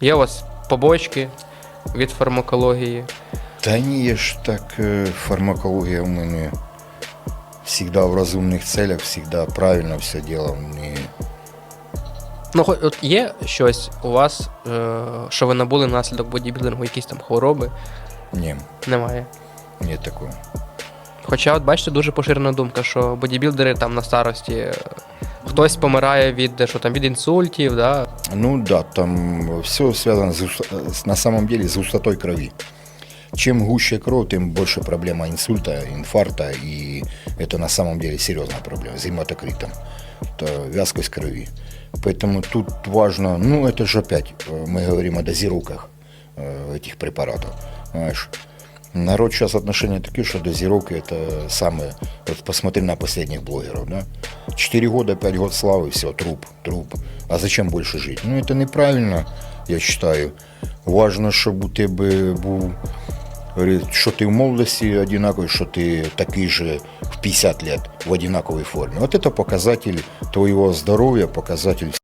Є у вас побочки від фармакології. Та ні, я ж так, е, фармакологія в мене завжди в розумних целях, завжди правильно все делав. Не... Ну, от є щось у вас, е, що ви набули внаслідок бодібілдингу, якісь там хвороби? Ні, Немає. нет такого. Хоча, от бачите, дуже поширена думка, що бодібілдери там на старості е, хтось помирає від, е, що там, від інсультів, да? Ну да, там все связано с, густо- с- на самом деле с густотой крови. Чем гуще кровь, тем больше проблема инсульта, инфаркта, и это на самом деле серьезная проблема с гематокритом, это вязкость крови. Поэтому тут важно, ну это же опять, э, мы говорим о дозировках э, этих препаратов, знаешь. Народ сейчас отношения такие, что дозировки это самое, вот посмотри на последних блогеров, да, 4 года, 5 год славы, все, труп, труп. А зачем больше жить? Ну это неправильно, я считаю. Важно, щоб у тебе був, говорить, що ти в молодості одинаковий, що ти такий же в 50 лет в одинаковій формі. Вот это показатель твоего здоровья, показатель